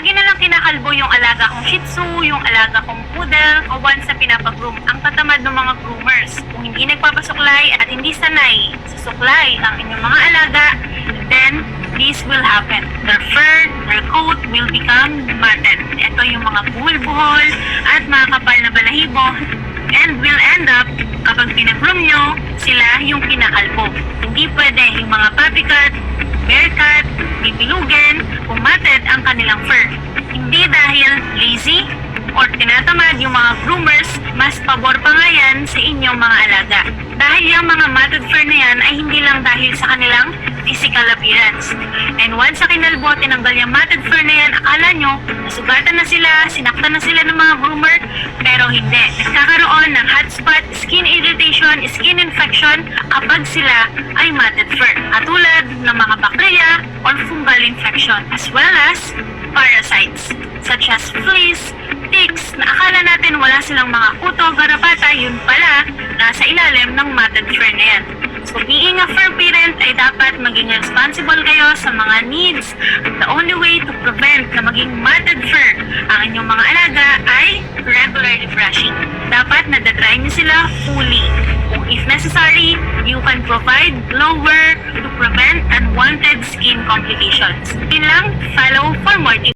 lagi na lang kinakalbo yung alaga kong Shih Tzu, yung alaga kong Poodle, o once na pinapagroom ang tatamad ng mga groomers. Kung hindi nagpapasuklay at hindi sanay sa suklay ang inyong mga alaga, then this will happen. Their fur, their coat will become matted. Ito yung mga buhol-buhol at mga kapal na balahibo and will end up kapag pinag-groom nyo, sila yung kinakalbo. Hindi pwede yung mga puppy cat, bear cat, bibilugin, pumatid ang kanilang fur. Hindi dahil lazy or tinatamad yung mga groomers, mas pabor pa nga yan sa inyong mga alaga. Dahil yung mga matted fur na yan ay hindi lang dahil sa kanilang physical appearance. And once sa kinalbo, tinanggal yung matted fur na yan, akala nyo, nasugatan na sila, sinaktan na sila ng mga groomer, pero hindi. Nagkakaroon ng hot spot, skin irritation, skin infection kapag sila ay matted fur. Katulad ng infection as well as parasites such as fleas, ticks na akala natin wala silang mga kuto, garapata, yun pala, nasa ilalim ng matted fur na yan. So being a fur parent ay dapat maging responsible kayo sa mga needs. The only way to prevent na maging matted fur ang inyong mga alaga ay regularly brushing. Dapat nadadry niyo sila fully. If necessary, you can provide blower to prevent unwanted skin Yun lang, follow for more.